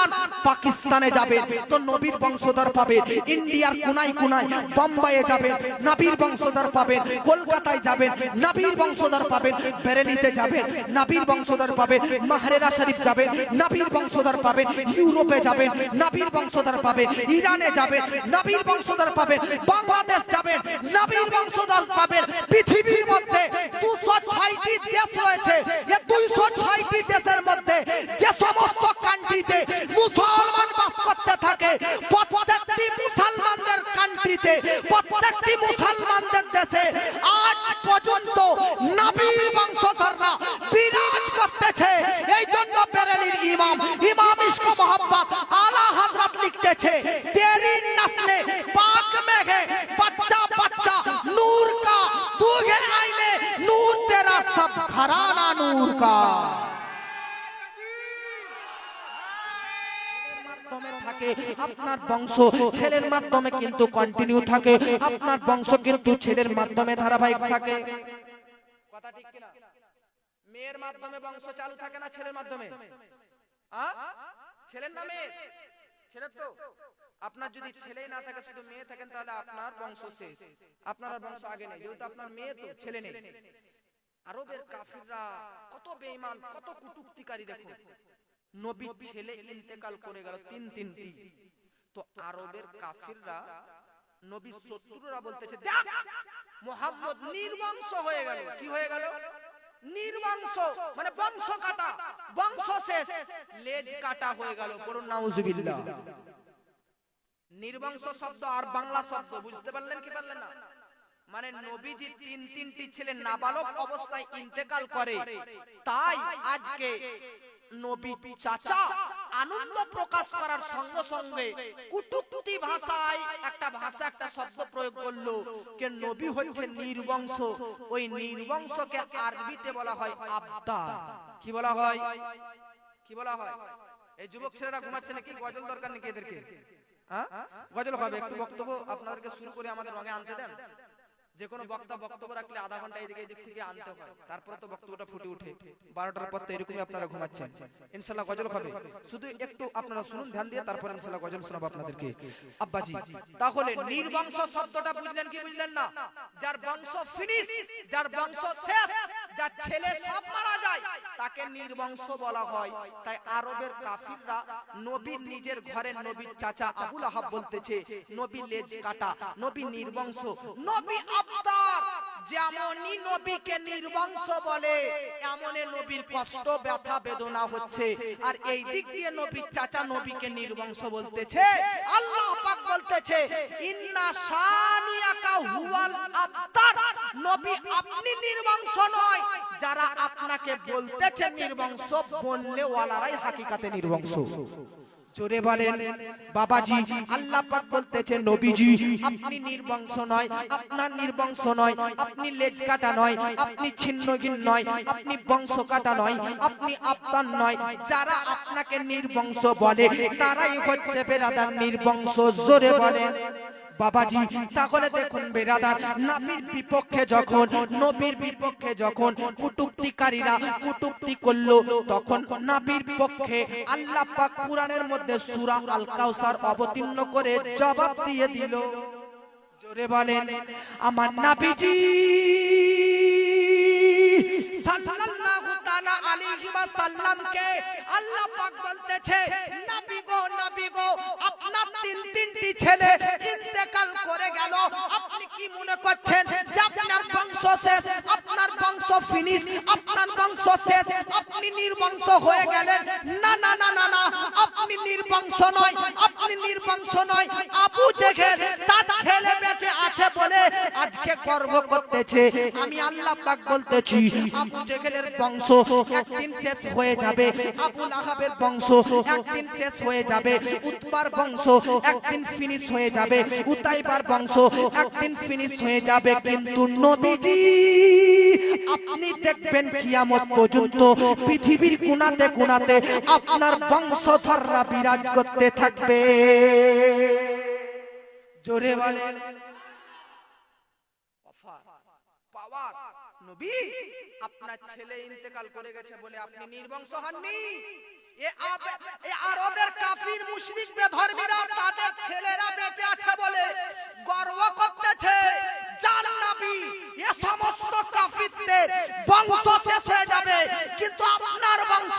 মুসলমান পাকিস্তানে যাবেন তো নবীর বংশধর পাবেন ইন্ডিয়ার কোনায় কোনায় বোম্বাইয়ে যাবেন নবীর বংশধর পাবেন কলকাতায় যাবেন নবীর বংশধর পাবেন বেরেলিতে যাবেন নবীর বংশধর পাবেন মাহরেরা শরীফ যাবেন নবীর বংশধর পাবেন ইউরোপে যাবেন নবীর বংশধর পাবেন ইরানে যাবেন নবীর বংশধর পাবেন বাংলাদেশ যাবেন নবীর বংশধর পাবেন পৃথিবীর মধ্যে দুশো ছয়টি দেশ রয়েছে। দুইশো ছয়টি দেশের মধ্যে যে সমস্ত কান্ট্রিতে মুসলমান বাস করতে থাকে। প্রত্যেকটি মুসলমানদের কান্ট্রিতে প্রত্যেকটি মুসলমানদের দেশে আজ পর্যন্ত নবীর বংশধররা বিরাজ করতেছে। এই জন্য বেরেলির ইমাম ইমাম ইস্ক মোহাম্মদ আলা হজরত লিখতেছে, তেরি নাসলে, পাক মেঘে, বাচ্চা বাচ্চা, নূর কা তুঘে আইলে নূর তেরা সব ঘরানা নূর কা। থাকে, আপনার বংশ ছেলের মাধ্যমে কিন্তু কন্টিনিউ থাকে, আপনার বংশ কিন্তু ছেলের মাধ্যমে ধারাবাহিক থাকে। কথা ঠিক কিনা? মেয়ের মাধ্যমে বংশ চালু থাকে না ছেলের মাধ্যমে? ছেলের না মেয়ের ছেলের তো। আপনার যদি ছেলেই না থাকে, শুধু মেয়ে থাকেন, তাহলে আপনার বংশ শেষ। আপনার বংশ আগে নেই, যেহেতু আপনার মেয়ে তো, ছেলে নেই। আরবের কাফিররা কত বেঈমান, কত কুটুক্তিকারী দেখো নবীর ছেলে ইন্তেকাল করে গেল তিন তিনটি। তো আরবের কাফিররা নবীর শত্রুরা বলতেছে, দেখ, মোহাম্মদ নির্বংশ হয়ে গেল। কি হয়ে গেল? নির্বংশ মানে বংশ কাটা, বংশ শেষ, লেজ কাটা হয়ে গেল পড়ুন, নাউজুবিল্লাহ। নির্বংশ শব্দ আর বাংলা শব্দ, বুঝতে পারলেন কি পারলেন না? মানে নবীজি তিন তিনটি ছেলে নাবালক অবস্থায় ইন্তেকাল করে, তাই আজকে নবী চাচা আনন্দ প্রকাশ করার সঙ্গে সঙ্গে ভাষায় একটা ভাষা, একটা শব্দ প্রয়োগ করল কে নবী হচ্ছে নির্বংশ ওই নির্বংশকে আরবিতে বলা হয় কি বলা হয়? কি বলা হয়? এই যুবক ছেলেরা ঘুমাচ্ছে নাকি? গজল দরকার নাকি এদেরকে? হ্যাঁ? গজল হবে, একটু বক্তব্য আপনাদেরকে শুরু করে আমাদের রঙে আনতে দেন। যে কোনো বক্তা বক্তব্য রাখলে আধা ঘণ্টা এদিকে এদিক থেকে আনতে হয়। তারপরে তো বক্তব্যটা ফুটে উঠে। বারোটার পর তো এরকমই আপনারা ঘুমাচ্ছেন। ইনশাল্লাহ গজল হবে। শুধু একটু আপনারা শুনুন ধ্যান দিয়ে তারপর ইনশাল্লাহ গজল শোনাবো আপনাদেরকে। আব্বাজি। তাহলে নির্বংশ শব্দটা বুঝলেন কি বুঝলেন না? যার বংশ ফিনিশ যার বংশ শেষ যার ছেলে সব মারা যায় তাকে নির্বংশ বলা হয়। তাই আরবের কাফিররা নবীর নিজের ঘরের নবীর চাচা আবুল আহাব বলতেছে নবী লেজ কাটা নবী নির্বংশ নবী নবীর কষ্ট, ব্যথা, বেদনা হচ্ছে। আর এই দিক দিয়ে নবীর চাচা নবীকে নির্বংশ বলতেছে, আল্লাহ বলতেছে নবী আপনি নির্বংশ নয়, যারা আপনাকে বলতেছে নির্বংশ বললে ওয়ালারাই হাকিকাতে নির্বংশ। জোরে বলেন, বাবাজি, আল্লাহ পাক বলতেছে নবীজি, আপনি নির্বংশ নয়, আপনার নির্বংশ নয়, আপনি লেজ কাটা নয়, আপনি ছিন্নগিন নয়, আপনি বংশ কাটা নয়, আপনি আপনার নয়, যারা আপনাকে নির্বংশ বলে, তারাই হচ্ছে বেরাদার নির্বংশ, জোরে বলেন। বাবাজি, তাহলে দেখুন বেরাদার নাবির বিপক্ষে যখন, নবীর বিপক্ষে যখন কুটুক্তিকারীরা কুটুক্তি করল, তখন নাবির পক্ষে আল্লাহ পাক মধ্যে সূরা আল কাউসার অবতীর্ণ করে জবাব দিয়ে দিল। জোরে বলেন, আমার নবীজি সাল্লাল্লাহু তাআলা আলাইহি আল্লাহ পাক বলতেছে, নবী গো নবী গো, আপনার তিন তিনটি ছেলে ইন্তেকাল করে গেল। আপনি কি মনে করছেন যে আপনার বংশ শেষ? আপনার বংশ ফিনিশ আপনার বংশ শেষ? আপনি নির্বংশ হয়ে গেলেন? না না না না না, আপনি নির্বংশ নয়, আপনি নির্বংশ নয়। আবু জেহেল তার ছেলে আছে বলে আজকে গর্ব করতেছে। আমি আল্লাহ পাক বলতেছি, আবু জেহেলের বংশ একদিন শেষ হয়ে যাবে, আবু লাহাবের বংশ একদিন শেষ হয়ে যাবে, উতবার বংশ একদিন ফিনিশ হয়ে যাবে, উতাইবার বংশ একদিন ফিনিশ হয়ে যাবে। কিন্তু নবীজি, আপনি দেখবেন কিয়ামত পর্যন্ত পৃথিবীর কোনাতে কোনাতে আপনার বংশধররা বিরাজ করতে থাকবে। জোরে বলেন। আপনার ছেলে ইন্তেকাল করে গেছে বলে আপনি নির্বংশ হননি? ছেলেরা বেঁচে আছে বলে গর্ব করতেছে। এ সমস্ত বংশ হয়ে যাবে। কিন্তু আপনার বংশ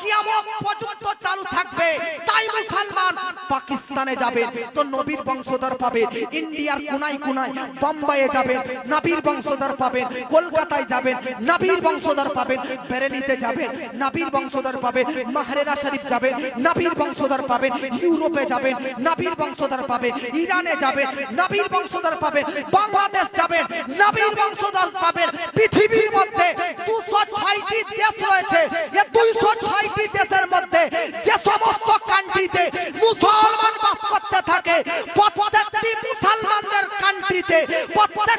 কিয়ামত পর্যন্ত চালু থাকবে। তাই মুসলমান পাকিস্তানে যাবে, তো নবীর বংশধর পাবে, ইন্ডিয়ার কোনায় কোনায় বোম্বাইয়ে যাবেন নবীর বংশধর পাবেন কলকাতায় যাবেন, নবীর বংশধর পাবেন, বেরেলিতে যাবেন, নবীর বংশধর পাবেন, মাহরেরা শরীফ যাবেন, নবীর বংশধর পাবেন, ইউরোপে যাবেন, নবীর বংশধর পাবেন, ইরানে যাবেন, নবীর বংশধর পাবেন, বাংলাদেশ যাবেন, নবীর বংশধর পাবেন, পৃথিবীর মধ্যে দুশো ছয়টি দেশ রয়েছে। এই দুইশো ছয়টি দেশের মধ্যে যে সমস্ত কান্ট্রিতে মুসলমান বাস করতে থাকে প্রত্যেকটি মুসলমানদের কান্ট্রিতে প্রত্যেকটি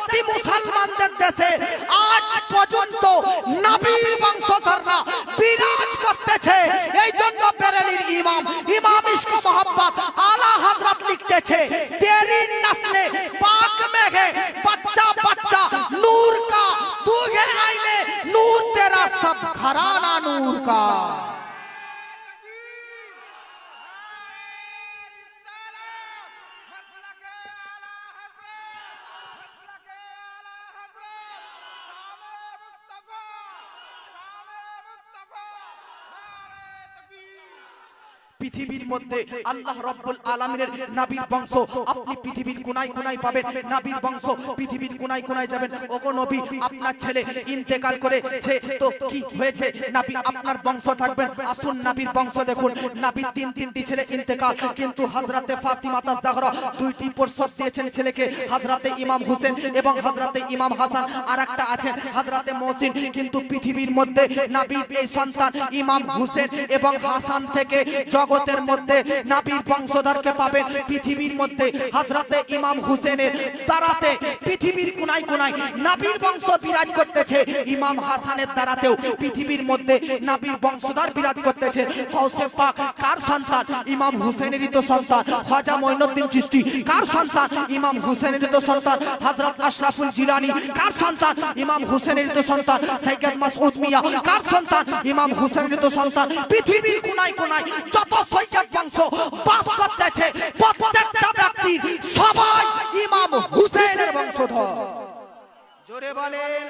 আলামিনের নবীর বংশ। আপনি পৃথিবীর কোনায় কোনায় পাবেন, নবীর বংশ। পৃথিবীর কোনায় কোনায় যাবেন। ওগো নবী, আপনার ছেলে ইন্তেকাল করেছে তো কি হয়েছে? নবী, আপনার বংশ থাকবেন আসুন নবীর বংশ দেখুন। নবীর তিন তিনটি ছেলে ইন্তেকাল। কিন্তু হযরতে ফাতিমা তাজহরা দুইটি প্রসব দিয়েছেন ছেলেকে। হযরতে ইমাম হোসেন এবং হযরতে ইমাম হাসান আরেকটা আছেন। হযরতে মহসিন। কিন্তু পৃথিবীর মধ্যে নবীর এই সন্তান ইমাম হোসেন এবং হাসান থেকে জগতের মধ্যে নাবির বংশধরকে পাবেন পৃথিবীর মধ্যে হযরতে ইমাম হুসেনের দ্বারাতে। পৃথিবীর কোনায় কোনায় নাবির বংশ বিরাজ করতেছে। ইমাম হাসানের দ্বারাতেও পৃথিবীর মধ্যে নাবির বংশধর বিরাজ করতেছে। কৌসে পাক, কার সন্তান? ইমাম হুসেনেরই তো সন্তান। খাজা মঈনুদ্দিন চিশতি, কার সন্তান? ইমাম হুসেনেরই তো সন্তান। হযরত আশরাফুল জিলানী, কার সন্তান? ইমাম হুসেনেরই তো সন্তান। সৈয়দ মাসউদ মিয়া, কার সন্তান? ইমাম হুসেনেরই তো সন্তান। পৃথিবীর কোনায় কোনায় যত সৈয়দ বংশ জোরে বলেন।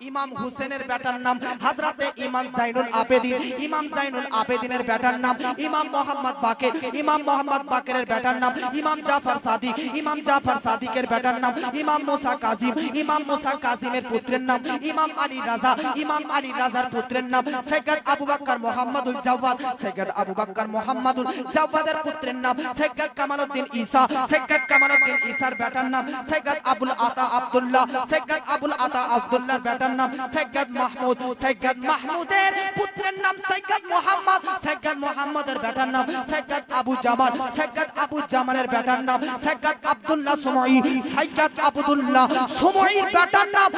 ইমাম হুসেনের বেটার নাম হযরতে ইমাম জাইনুল আবেদিন ইমাম জাইনুল আবেদিনের বেটার নাম ইমাম মোহাম্মদ বাকের। ইমাম মোহাম্মদ বাকেরের বেটার নাম ইমাম জাফর সাদিক। ইমাম জাফর সাদিকের বেটার নাম ইমাম মুসা কাজিম। ইমাম মুসা কাজিমের পুত্রের নাম ইমাম আলী রাজা। ইমাম আলী রাজার পুত্রের নাম সৈয়দ আবু বকর মোহাম্মদুল জাওয়াদ। সৈয়দ আবু বকর মোহাম্মদুল জাওয়াদের পুত্রের নাম সৈয়দ কামালউদ্দিন ঈসা। সৈয়দ কামালউদ্দিন ঈসার বেটার নাম সৈয়দ আবুল আতা আব্দুল্লাহ। সৈয়দ আবুল আতা আব্দুল্লাহর বেটার নাম সৈয়দ মাহমুদ। সৈয়দ মাহমুদের পুত্রের নাম সৈয়দ মোহাম্মদ। সৈয়দ মোহাম্মদের বেটার নাম সৈয়দ আবু জামাল। সৈয়দ আবু জামালের বেটার নাম সৈয়দ আব্দুল্লাহ সুমাই সৈয়দ আব্দুল্লাহ সুমাইর বেটার নাম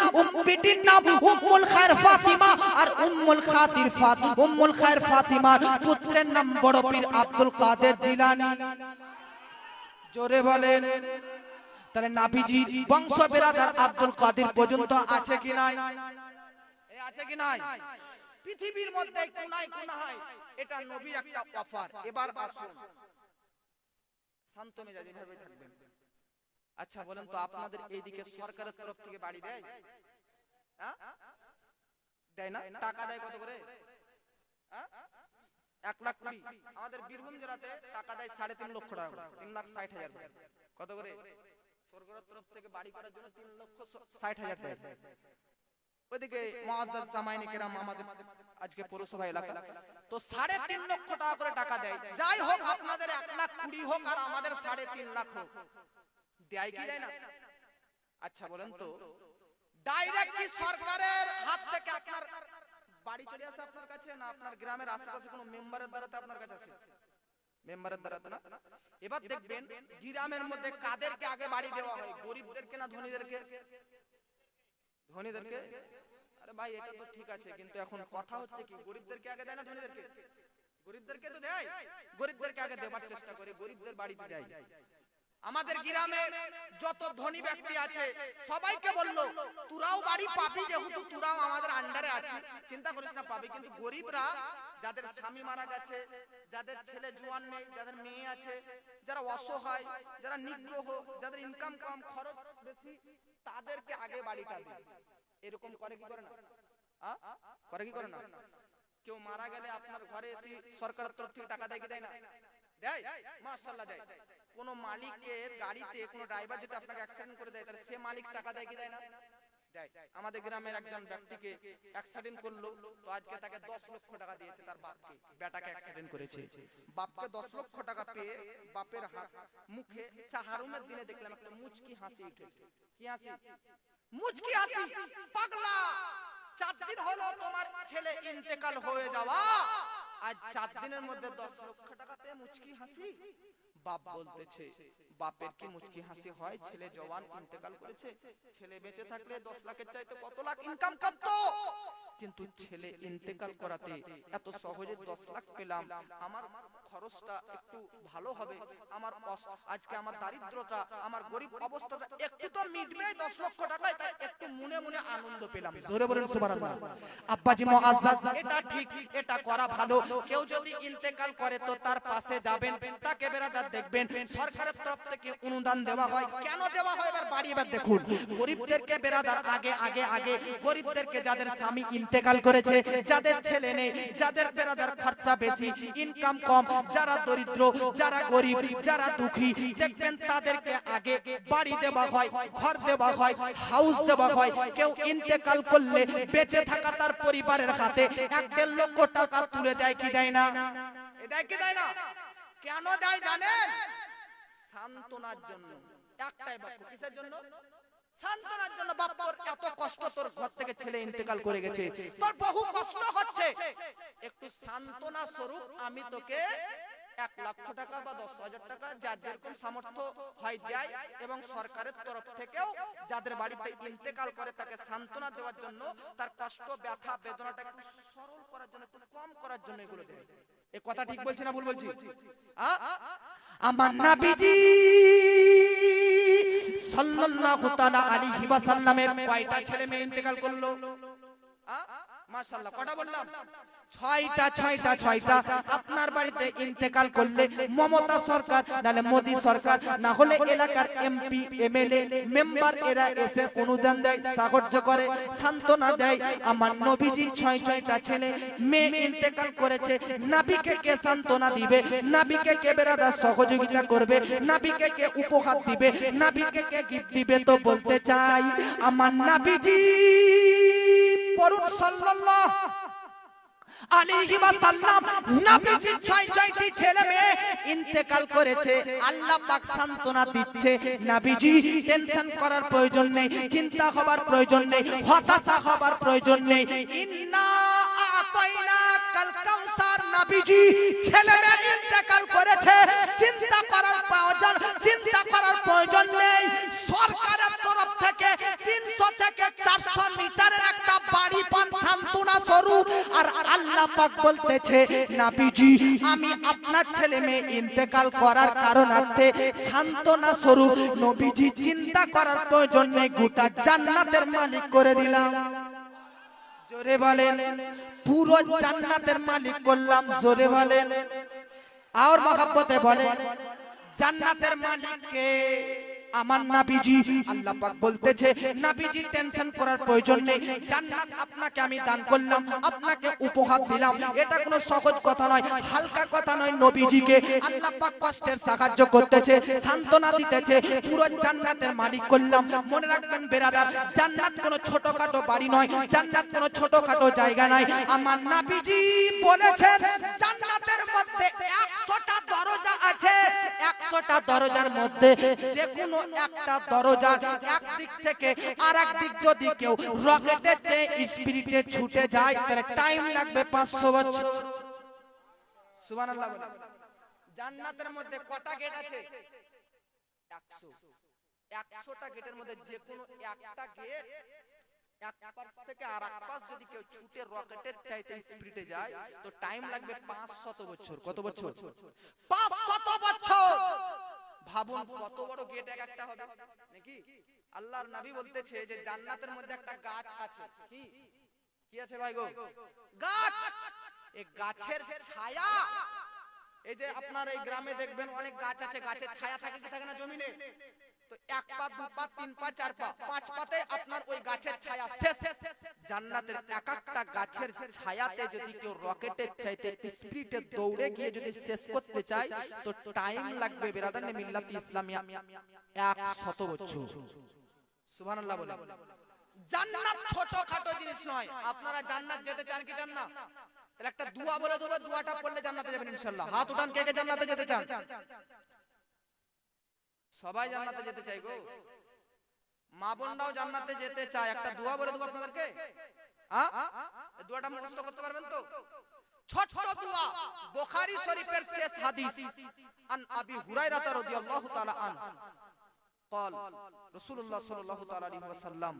বেটির নাম উম্মুল খায়র ফাতিমা আর উম্মুল খাতির ফাত, উম্মুল খায়র ফাতিমার পুত্রের নাম বড় পীর আব্দুল কাদের জিলানী। জোরে বলেন। তাহলে নাবিজি বংশ বেরাদার আব্দুল কাদের পর্যন্ত আছে কি নাই? এ আছে কি নাই? পৃথিবীর মধ্যে কোনায় কোনায় এটা নবীর একটা অফার। এবার আসুন। শান্ত মেজাজি ভাবে থাকবেন। আচ্ছা বলেন তো আপনাদের এইদিকে সরকারের তরফ থেকে বাড়ি দেয়? হ্যাঁ? দেয় না? টাকা দেয় কত করে? হ্যাঁ? এক লাখ কুড়ি। আমাদের বীরভূম জেলাতে টাকা দেয় সাড়ে তিন লক্ষ টাকা তিন লাখ ষাট হাজার কত করে? সরকারের তরফ থেকে বাড়ি করার জন্য তিন লক্ষ ষাট হাজার দেয়। ওইদিকে মুআজ্জাজ জামাইনে কেরাম আমাদের আজকে পৌরসভা এলাকা তো সাড়ে তিন লক্ষ টাকা করে টাকা দেয়। যাই হোক, আপনাদের এক লাখ কুড়ি হোক আর আমাদের সাড়ে তিন লাখ হোক। দেয় কি দেয় না? আচ্ছা বলেন তো। ডাইরেক্ট কি সরকারের হাত থেকে আপনার বাড়ি চলে আসে আপনার কাছে না আপনার গ্রামের আশেপাশে কোনো মেম্বারের দ্বারাতে আপনার কাছে আসে? মেম্বারের দ্বারা না? এবার দেখবেন গ্রামের মধ্যে কাদেরকে আগে বাড়ি দেওয়া হয়? গরিবদেরকে না ধনীদেরকে? ধনীদেরকে? আরে ভাই এটা তো ঠিক আছে কিন্তু এখন কথা হচ্ছে কি গরিবদেরকে আগে দেয় না ধনীদেরকে? গরিবদেরকে তো দেয়। গরিবদেরকে আগে দেওয়ার চেষ্টা করে গরিবদের বাড়িতে দেয়। আমাদের গ্রামে যত ধনী ব্যক্তি আছে সবাইকে বলল তোরাও বাড়ি পাবি যেহেতু তোরাও আমাদের আন্ডারে আছিস। চিন্তা করিস না পাবি। কিন্তু গরিবরা যাদের স্বামী মারা গেছে, যাদের ছেলে জোয়ান নেই, যাদের মেয়ে আছে, যারা অসহায়, যারা নিগ্রহ, যাদের ইনকাম কম, খরচ বেশি, তাদেরকে আগে বাড়িটা দেয় এরকম করে কি করে না? করে কি করে না? কেউ মারা গেলে আপনার ঘরে এসে সরকারের তরফ থেকে টাকা দেয় কি দেয় না? দেয়। মাশাআল্লাহ দেয়। কোন মালিকের গাড়িতে কোন ড্রাইভার যদি আপনাকে অ্যাক্সিডেন্ট করে দেয়, তাহলে সে মালিক টাকা দেয় কি দেয় না? আমাদের গ্রামের একজন ব্যক্তিকে অ্যাক্সিডেন্ট করল তো আজকে তাকে 10 লক্ষ টাকা দিয়েছে তার বাপকে। বেটাকে অ্যাক্সিডেন্ট করেছে। বাপকে 10 লক্ষ টাকা পেয়ে বাপের হাত মুখে চাহারুমের দিনে দেখলাম একটা মুচকি হাসি উঠেছে। কি হাসি? মুচকি হাসি? পাগলা! চার দিন হলো তোমার ছেলে ইন্তেকাল হয়ে যাওয়া। আজ চার দিনের মধ্যে 10 লক্ষ টাকা পেয়ে মুচকি হাসি। বাপ বলতেছে বাপের কি মুচকি হাসি হয়? ছেলে জওয়ান ইন্তেকাল করেছে ছেলে বেঁচে থাকলে দশ লাখের চাইতে কত লাখ ইনকাম করত? কিন্তু ছেলে ইন্তেকাল করাতে এত সহজে দশ লাখ পেলাম। আমার খরচটা একটু ভালো হবে। আমার আজকে আমার দারিদ্রতা আমার গরিব অবস্থাটা একটু তো মিটবে দশ লক্ষ টাকায় তাই একটু মনে মনে আনন্দ পেলাম। জোরে বলেন সুবহানাল্লাহ আব্বাজি মুআজ্জাজ এটা ঠিক এটা করা ভালো। কেউ যদি ইন্তেকাল করে তো তার পাশে যাবেন তাকে বেরাদার দেখবেন সরকারের তরফ থেকে অনুদান দেওয়া হয়। কেন দেওয়া হয়? এবার বাড়ি এবার দেখুন। গরিবদেরকে বেরাদার আগে আগে আগে গরিবদেরকে যাদের স্বামী ইন্তেকাল করেছে যাদের ছেলে নেই যাদের বেরাদার খরচা বেশি ইনকাম কম যারা দরিদ্র, যারা গরিব, যারা দুঃখী, দেখবেন তাদেরকে আগে বাড়ি দেওয়া হয়, ঘর দেওয়া হয় হাউস দেওয়া হয়। কেউ ইন্তেকাল করলে বেঁচে থাকা তার পরিবারের হাতে এক দেড় লক্ষ টাকা তুলে দেয় কি দেয় না? দেয় কি দেয় না? কেন দেয় জানেন? সান্ত্বনার জন্য। একটাই বাক্য। কিসের জন্য? সান্ত্বনার জন্য বাপ তোর এত কষ্ট তোর ঘর থেকে ছেলে ইন্তেকাল করে গেছে। তোর বহু কষ্ট হচ্ছে। একটু সান্ত্বনা স্বরূপ আমি তোকে এক লক্ষ টাকা বা দশ হাজার টাকা যার যেরকম সামর্থ্য হয় দেয় এবং সরকারের তরফ থেকেও যাদের বাড়িতে ইন্তেকাল করে তাকে সান্ত্বনা দেওয়ার জন্য তার কষ্ট ব্যথা বেদনাটা একটু সরল করার জন্য একটু কম করার জন্য এগুলো দেয়। এ কথা ঠিক বলছি না ভুল বলছি? আমার নবীজি সাল্লাল্লাহু তাআলা আলাইহি ওয়াসাল্লামের কয়টা ছেলে মেয়ে ইন্তেকাল করল? মাশাআল্লাহ কটা বললাম ছয়টা ছয়টা ছয়টা আপনার বাড়িতে ইন্তেকাল করলে মমতা সরকার নালে মোদি সরকার না হলে এলাকার এমপি এমএলএ মেম্বার এরা এসে অনুদান দেয় সাহায্য করে সান্ত্বনা দেয়। আমার নবীজি ছয় ছয়টা ছেলে মেয়ে ইন্তেকাল করেছে। নাবিকে কে সান্ত্বনা দিবে? নাবিকে কে বেরাদা সহযোগিতা করবে? নাবিকে কে উপহার দিবে? নাবিকে কে গিফট দিবে তো বলতে চাই। আমার নাবিজি পড়ুন সাল্লাল্লাহু। আলাইহি ওয়াসাল্লাম নবীজি ছয় ছয়টি ছেলে মেয়ে ইন্তেকাল করেছে। আল্লাহ পাক সান্তনা দিচ্ছে। নবীজি, টেনশন করার প্রয়োজন নেই, চিন্তা হবার প্রয়োজন নেই, হতাশা হবার প্রয়োজন নেই। ইন্না আতাইনা কাল কাউসার, নবীজি ছেলে মেয়ে ইন্তেকাল করেছে। চিন্তা করার প্রয়োজন, চিন্তা করার প্রয়োজন নেই। নবীজি চিন্তা করার প্রয়োজন গোটা জান্নাতের মালিক করে দিলাম। জোরে বলেন, পুরো জান্নাতের মালিক করলাম জোরে বলেন। আর মহাব্বতে বলেন, জান্নাতের মালিককে আমার নাবিজি আল্লাহ পাক বলতেছে নাবিজি টেনশন করার প্রয়োজন নেই। জান্নাত আপনাকে আমি দান করলাম, আপনাকে উপহার দিলাম। এটা কোনো সহজ কথা নয়, হালকা কথা নয় নবীজিকে। আল্লাহ পাক কষ্টের সাহায্য করতেছে, সান্ত্বনা দিতেছে, পুরো জান্নাতের মালিক করলাম। মনে রাখবেন বেরাদার, জান্নাত কোনো ছোটখাটো বাড়ি নয়, জান্নাত কোনো ছোটখাটো জায়গা নয় আমার নাবিজি বলেছেন, জান্নাতের মধ্যে 100টা দরজা আছে। 100টা দরজার মধ্যে যে কোনো একটা দরজা এক দিক থেকে আর এক দিক যদি কেউ রকেটের চেয়ে স্পিরিটে ছুটে যায় তাহলে টাইম লাগবে 500 বছর। সুবহানাল্লাহ জান্নাতের মধ্যে কটা গেট আছে? 100 100টা গেটের মধ্যে যে কোনো একটা গেট এক পাশ থেকে আর এক পাশ যদি কেউ ছুটে রকেটের চাইতে স্পিডে যায়, তো টাইম লাগবে 500 বছর। কত বছর? 500 বছর! ভাবুন কত বড় গেট এক একটা হবে, নাকি? আল্লাহর নবী বলতেছে যে জান্নাতের মধ্যে একটা গাছ আছে। কি? কি আছে ভাই গো? গাছ! এই গাছের ছায়া! এই যে আপনার এই গ্রামে দেখবেন অনেক গাছ আছে, গাছের ছায়া থাকে কি থাকে না জমিনে? এক পা, দু পা, তিন পা, চার পা, পাঁচ পাতে আপনার ওই গাছের ছায়া শেষ। জান্নাতের এক একটা গাছের ছায়াতে যদি কেউ রকেটের চাইতে স্পিডে দৌড়ে গিয়ে যদি শেষ করতে চায়, তো টাইম লাগবে এক শত বছর। সুবহানাল্লাহ বলে। জান্নাত জিনিস নয়। আপনারা জান্নাত যেতে চান কি চান না? তাহলে একটা দুয়া বলে দেবো, দুয়াটা পড়লে জান্নাতে যাবেন ইনশাআল্লাহ। হাত উঠান কে কে জান্নাতে যেতে চান? সবাই জান্নাতে যেতে চাই গো মা বোনরাও জান্নাতে যেতে চায় একটা দোয়া বলে দেবো আপনাদেরকে হ্যাঁ এই দোয়াটা মুখস্থ করতে পারবেন তো ছোট ছোট দোয়া বুখারী শরীফের শেষ হাদিস আন আবি হুরায়রা রাদিয়াল্লাহু তাআলা আন قال رسول الله صلى الله تعالى عليه وسلم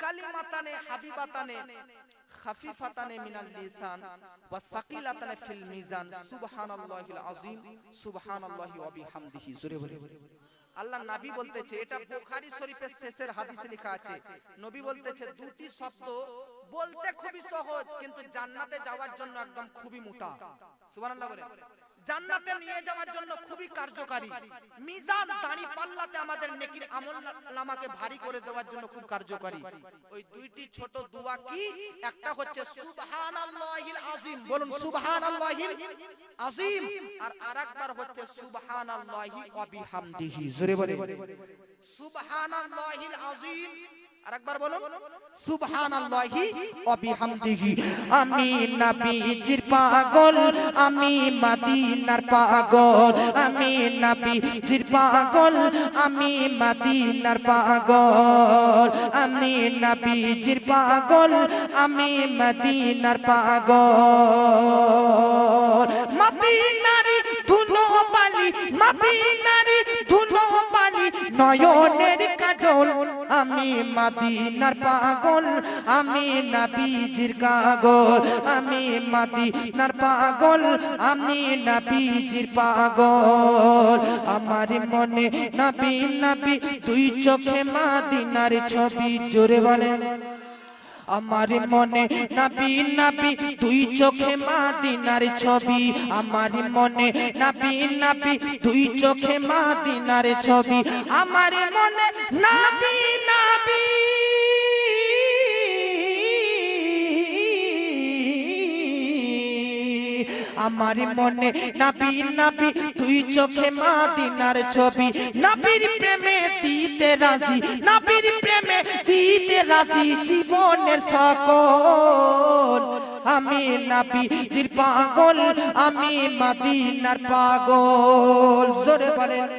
كلمتان حبيبتان خفيفتان من اللسان وثقيلتان في الميزان سبحان الله العظيم سبحان الله وبحمده জোরে বলে আল্লাহ নবী বলতেছে এটা বুখারী শরীফের শেষের হাদিসে লেখা আছে। নবী বলতেছে দুটি শব্দ বলতে খুবই সহজ কিন্তু জান্নাতে যাওয়ার জন্য একদম খুবই মোটা। সুবহানাল্লাহ বলে জান্নাতে নিয়ে যাওয়ার জন্য খুবই কার্যকারী। মিজান দাঁড়ি পাল্লাতে আমাদের নেকির আমল নামাকে ভারী করে দেওয়ার জন্য খুব কার্যকারী। ওই দুইটি ছোট দোয়া কি? একটা হচ্ছে সুবহানাল্লাহিল আযীম। বলুন সুবহানাল্লাহিল আযীম। আর আরেকবার হচ্ছে সুবহানাল্লাহি ওয়া বিহামদিহি। জোরে বলে সুবহানাল্লাহিল আযীম আরেকবার বলুন। সুবহানাল্লাহি ওয়া বিহামদিহি। আমি নবীজির পাগল আমি মদিনার পাগল আমি নবীজির পাগল আমি মদিনার পাগল আমি নবীজির পাগল আমি মদিনার পাগল। মদিনারি ধুলো বালি মদিনারি ধুলো বালি নয়নের কাজল, আমি মাদিনার পাগল, আমি নাবিজির কাগল, আমি মাদিনার পাগল, আমি নাবিজির পাগল। আমার মনে নাবি নাবি তুই চোখে মাদিনার ছবি, জোরে বলেন। আমার মনে নাবি নাবি তুই চোখে মাদিনার ছবি। আমার মনে নাবি নাবি তুই চোখে মাদিনার ছবি। আমার মনে নাবি নাবি আমার মনে নাবি নাবি তুই চোখে মাদিনার ছবি। নাবির প্রেমে দিতে রাজি, নাবির প্রেমে দিতে রাজি জীবনের সকল। আমি নাপি নাবিজির পাগল, আমি মাদিনার পাগল। জোরে বলেন।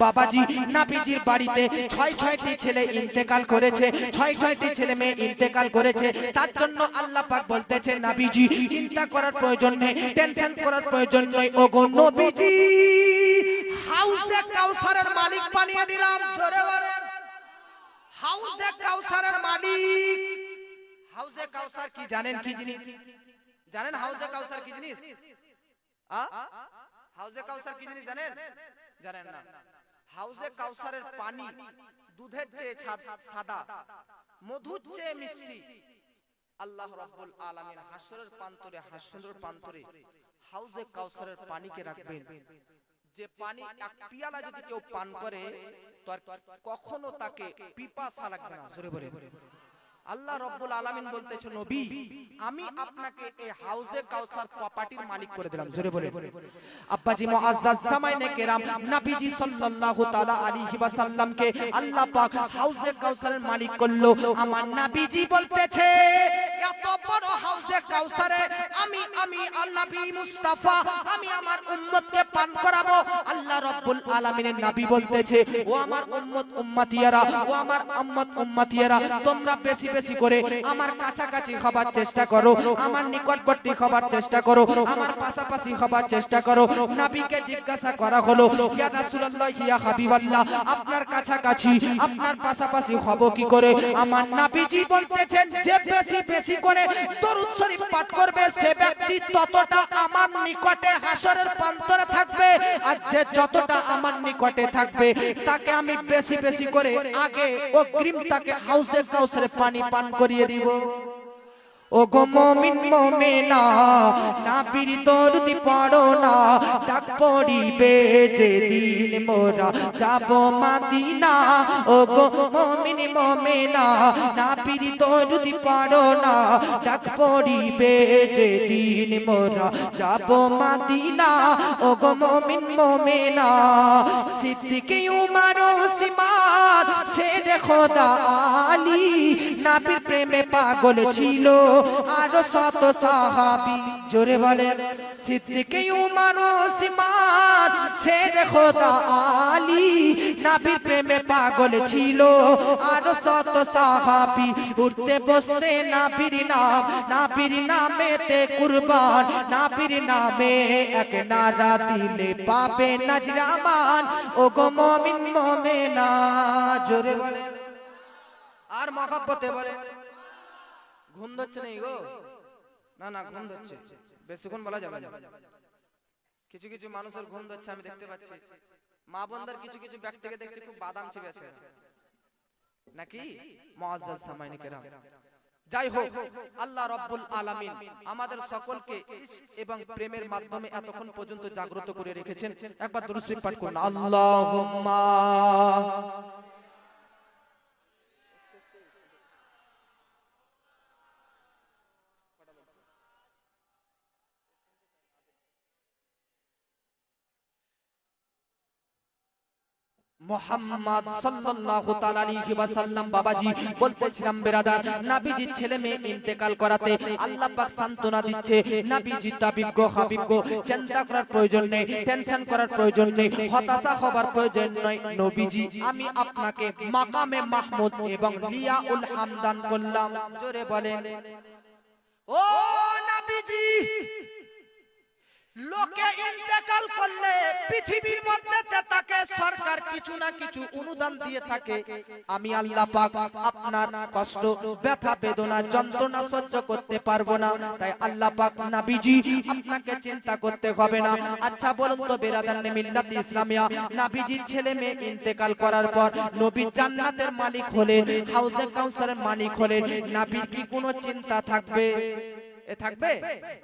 বাবাজি নাবিজির বাড়িতে ছয় ছয়টি ছেলে ইন্তেকাল করেছে ছয় ছয়টি ছেলে মেয়ে ইন্তেকাল করেছে। তার জন্য আল্লাহ পাক বলতেছে নাবিজি চিন্তা করার প্রয়োজন নেই টেনশন করার প্রয়োজন নেই ওগো নবীজি! হাউসে কাউসারের মালিক বানিয়ে দিলাম জোরে বলেন। হাউসে কাউসারের মালিক! হাউসে কাউসার কি জানেন কি জিনিস? জানেন হাউসে কাউসার কি জিনিস? আ? হাউসে কাউসার কি জিনিস জানেন? জানেন না। হাউসে কাউসারের পানি দুধের চেয়ে সাদা মধুর চেয়ে মিষ্টি। আল্লাহ রাব্বুল আলামিন হাসরের প্রান্তরে হাসরের প্রান্তরে হাউজে কাউসারের পানিকে রাখবেন? যে পানি এক পিয়ালা যদি কেউ পান করে তো আর কখনো তাকে পিপাসা লাগবে না। জোরে বলে আল্লাহ রব্বুল আলামিন বলতেছে নবী আমি আপনাকে এই হাউজে কাউসার প্রপার্টির মালিক করে দিলাম জোরে বলে আব্বাজি মুআজ্জাজ জামাইনে কেরাম নবীজি সাল্লাল্লাহু তাআলা আলাইহি ওয়াসাল্লামকে আল্লাহ পাক হাউজে কাউসারের মালিক করল। আমার নবীজি বলতেছে এত বড় হাউজে কাউসারে আমি আমি নবী মুস্তাফা, আমি আমার উম্মতকে পান করাবো। আল্লাহ রাব্বুল আলামিনের নবী বলতেছে, ও আমার উম্মত উম্মতিয়ারা, ও আমার উম্মত উম্মতিয়ারা, তোমরা বেশি বেশি করে আমার কাছাকাছি হবার চেষ্টা করো, আমার নিকটবর্তী হবার চেষ্টা করো, আমার পাশাপাশি হবার চেষ্টা করো। নবীকে জিজ্ঞাসা করা হলো, ইয়া রাসূলুল্লাহ, ইয়া হাবিবাল্লাহ, আপনার কাছাকাছি, আপনার পাশাপাশি হব কি করে? আমার নবীজি বলতেছেন, যে বেশি বেশি করে দরুদ শরীফ পাঠ করবে, সে ব্যক্তি ততটা আমার নিকটে হাসরের প্রান্তরে থাকবে। আর যে যতটা আমার নিকটে থাকবে, তাকে আমি বেশি বেশি করে আগে অগ্রিম তাকে হাউসে কাউসারে পানি পান করিয়ে দিব। ও গো মমিন মমেনা না বীর দরদি পড়ো না, ডাক পড়িবে যেদিন মোরা যাব মাদিনা। ও গো মমিন মমেনা না বীর দরদি পড়ো না, ডাক পড়িবে যেদিন মোরা যাব মাদিনা। ও গো মমিন মমেনা, সিদ্দিকে উমার ওসমান শের খোদা আলী, নাবির প্রেমে পাগল ছিল। আরও শত সাহাবি জোরে বলেন, সিদ্দিকে উমার ওসমান শের খোদা আলী, নাবির প্রেমে পাগল ছিল। আরও শত সাহাবি উঠতে বসতে নাবির নাম, নাবির নামেতে কুরবান, নাবির নামে এক নারা দিলে পাবে নাজরামান। ও গো মমিন মমেনা, জোরে বলে আর মহাব্বতে বলে ঘুম ধরছে নেই গো না না ঘুম ধরছে বেশিক্ষণ বলা যাবে না। কিছু কিছু মানুষের ঘুম ধরছে আমি দেখতে পাচ্ছি। মা বোনদের কিছু কিছু ব্যক্তিকে দেখছি খুব বাদাম চিবেছে নাকি? মুআজ্জাজ সামাইনি কেরাম। যাই হোক আল্লাহ রব্বুল আলামিন আমাদের সকলকে এবং প্রেমের মাধ্যমে এতক্ষণ পর্যন্ত জাগ্রত করে রেখেছেন। একবার দুরূদ শরীফ পাঠ করুন। আল্লাহুম্মা মোহাম্মদ সাল্লাল্লাহু তাআলা আলাইহি ওয়াসাল্লাম বাবাজি বলতেছিলাম বেরাদার নবীজি ছেলে মেয়ে ইন্তেকাল করাতে আল্লাহ পাক সান্তনা দিচ্ছে নবীজি তাবিব গো হাবিব গো চিন্তা করার প্রয়োজন নেই টেনশন করার প্রয়োজন নেই হতাশা হবার প্রয়োজন নয় নবীজি আমি আপনাকে মাকামে মাহমুদ এবং লিয়াউল হামদান করলাম জোরে বলেন। ও নবীজি! লোকে ইন্তেকাল করলে পৃথিবীর মধ্যে তাকে সরকার কিছু না কিছু অনুদান দিয়ে থাকে। আমি আল্লাহ পাক আপনার কষ্ট, ব্যথা, বেদনা, যন্ত্রণা সহ্য করতে পারব না। তাই আল্লাহ পাক নবীজি, আপনাকে চিন্তা করতে হবে না। আচ্ছা বলুন তো বেরাদান মিল্লাত ইসলামিয়া, নবীজির ছেলে মেয়ে ইন্তেকাল করার পর নবী জান্নাতের মালিক হলেন হাউজে কাউসারের মালিক হলেন, নবীর কি কোনো চিন্তা থাকবে? থাকবে?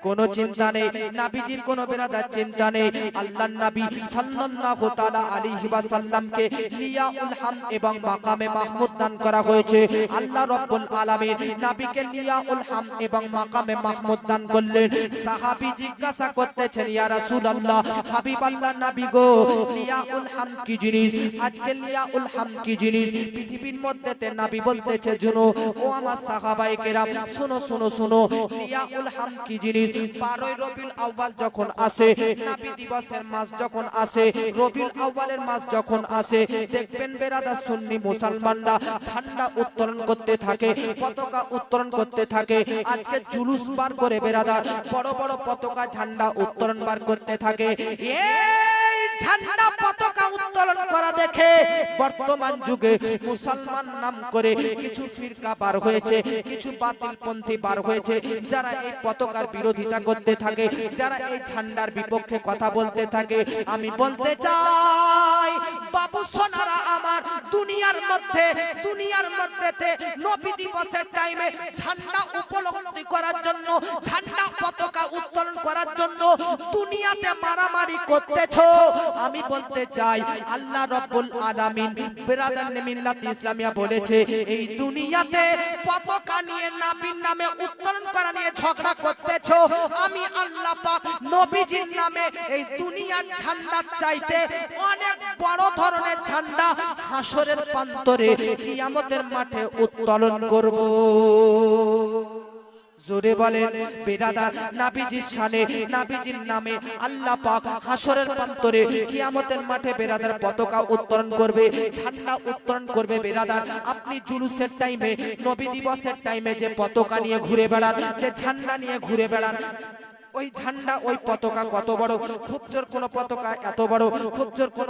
কোনো চিন্তা নেই নাবিজির কোনো বেরাদার চিন্তা নেই। আল্লাহর নবী সাল্লাল্লাহু তাআলা আলাইহি ওয়াসাল্লামকে লিয়াউল হাম এবং মাকামে মাহমুদ দান করা হয়েছে। আল্লাহ রাব্বুল আলামিন নবীকে লিয়াউল হাম এবং মাকামে মাহমুদ দান করলেন। সাহাবী জিজ্ঞাসা করতেছেন ইয়া রাসূলুল্লাহ হাবিব আল্লাহ নবী গো লিয়াউল হাম কি জিনিস? আজকে লিয়াউল হাম কি জিনিস? পৃথিবীর মধ্যে তে নবী বলতেছে শুনো ও আমার সাহাবায়ে কেরাম শুনো শুনো শুনো লিয়া উল হাম কি জিনিস? 12 রবিউল আউয়াল যখন আসে নবী দিবসের মাস যখন আসে রবিউল আউয়ালের মাস যখন আসে দেখবেন বেরাদা সুন্নি মুসলমানরা ঝান্ডা উত্তোলন করতে থাকে পতাকা উত্তোলন করতে থাকে আজকে জুলুস বার করে বেরাদার বড় বড় পতাকা ঝান্ডা উত্তোলন বার করতে থাকে এই ঝান্ডা করা দেখে বর্তমান যুগে মুসলমান নাম করে কিছু ফিরকা বার হয়েছে, কিছু বাতিল পন্থী বার হয়েছে, যারা এই পতাকার বিরোধিতা করতে থাকে, যারা এই ঝান্ডার বিপক্ষে কথা বলতে থাকে। আমি বলতে চাই, বাবু সোনারা আমার, দুনিয়ার মধ্যে, দুনিয়ার মধ্যেতে নবী দিবসের টাইমে ঝান্ডা উপলব্ধি করার জন্য, ঝান্ডা পতাকা উত্তোলন করার জন্য দুনিয়াতে মারামারি করতেছো। আমি বলতে চাই, আল্লাহ রাব্বুল আলামিন বিরাদার মিল্লাত ইসলামিয়া বলেছে, এই দুনিয়াতে পতাকা নিয়ে নবীর নামে উত্তোলন করা নিয়ে ঝগড়া করতেছো। আমি আল্লাহ পাক নবীজির নামে এই দুনিয়ার ঝান্ডা চাইতে অনেক বড় ধরনের ঝান্ডা হাসরের প্রান্তরে কিয়ামতের মাঠে উত্তোলন করব। জোরে বলেন, বেদাদা, নাবিজির শানে, নাবিজির নামে আল্লাহ পাক হাসরের প্রান্তরে কিয়ামতের মাঠে বেরাদার পতাকা উত্তোলন করবে, ঝান্ডা উত্তোলন করবে বেরাদার আপনি জুলুসের টাইমে নবী দিবসের টাইমে যে পতাকা নিয়ে ঘুরে বেড়ান, যে ঝান্ডা নিয়ে ঘুরে বেড়ান ওই ঝান্ডা ওই পতাকা কত বড়? খুব জোর কোন পতাকা এত বড়? খুব জোর কোন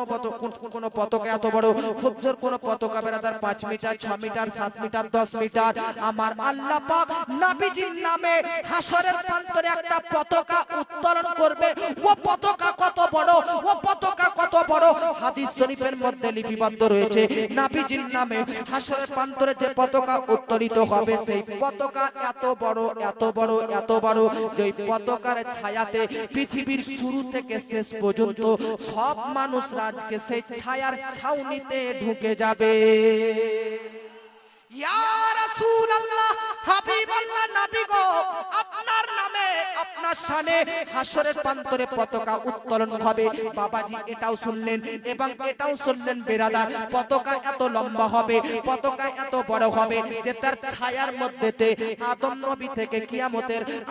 কোন পতাকা এত বড়? খুব জোর কোন পতাকা বেড়াদার পাঁচ মিটার ছ মিটার সাত মিটার দশ মিটার। আমার আল্লাহ পাক নবীজির নামে হাসরের প্রান্তরে একটা পতাকা উত্তোলন করবে। ও পতাকা কত বড়? ও পতাকা কত বড়? হাদিস শরীফের মধ্যে লিপিবদ্ধ রয়েছে। নাবিজির নামে হাসরের প্রান্তরে যে পতাকা উত্তোলিত হবে সেই পতাকা এত বড় এত বড় এত বড়। যে ওই পতাকার ছায়াতে পৃথিবীর শুরু থেকে শেষ পর্যন্ত সব মানুষ রাজকে সেই ছায়ার ছাউনিতে ঢুকে যাবে।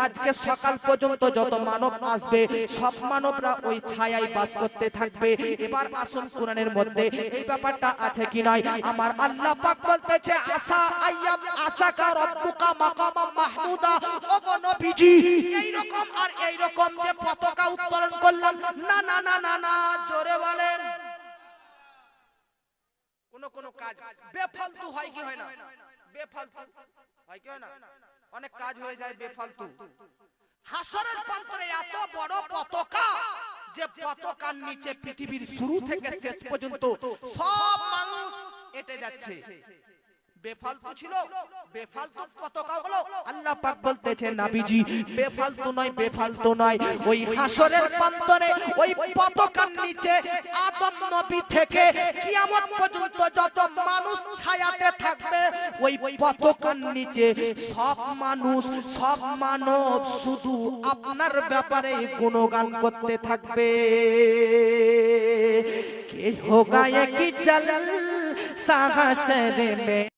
আজকে সকাল পর্যন্ত যত মানব আসবে, সব মানবরা ওই ছায়ায় বাস করতে থাকবে। এবার আসুন কোরআনের মধ্যে, এই ব্যাপারটা আছে কি নয় আমার আল্লাহ বলতেছে আসা আইয়াম আসাকা রব্বুকা মাকামা মাহমুদা। ওগো নবীজি, এইরকম আর এইরকম যে পতাকা উত্তোলন করলাম, না না না না না, জোরে বলেন। কোন কোন কাজ বেফালতু হয় কি হয় না? বেফালতু হয় কি হয় না? অনেক কাজ হয়ে যায় বেফালতু। হাসরের প্রান্তরে এত বড় পতাকা যে পতাকার নিচে পৃথিবীর শুরু থেকে শেষ পর্যন্ত সব মানুষ এটে যাচ্ছে। বেফালতু ছিল বেফালতু পতাকা হলো আল্লাহ পাক বলতেছে নাবিজি বেফালতু নয় বেফালতু নয় ওই হাসরের প্রান্তরে ওই পতাকার নিচে আদম নবী থেকে কিয়ামত পর্যন্ত যত মানুষ ছায়াতে থাকবে ওই পতাকার নিচে সব মানুষ সব মানব শুধু আপনার ব্যাপারে গুণগান করতে থাকবে। কে হোগা কি চল সাহসর মে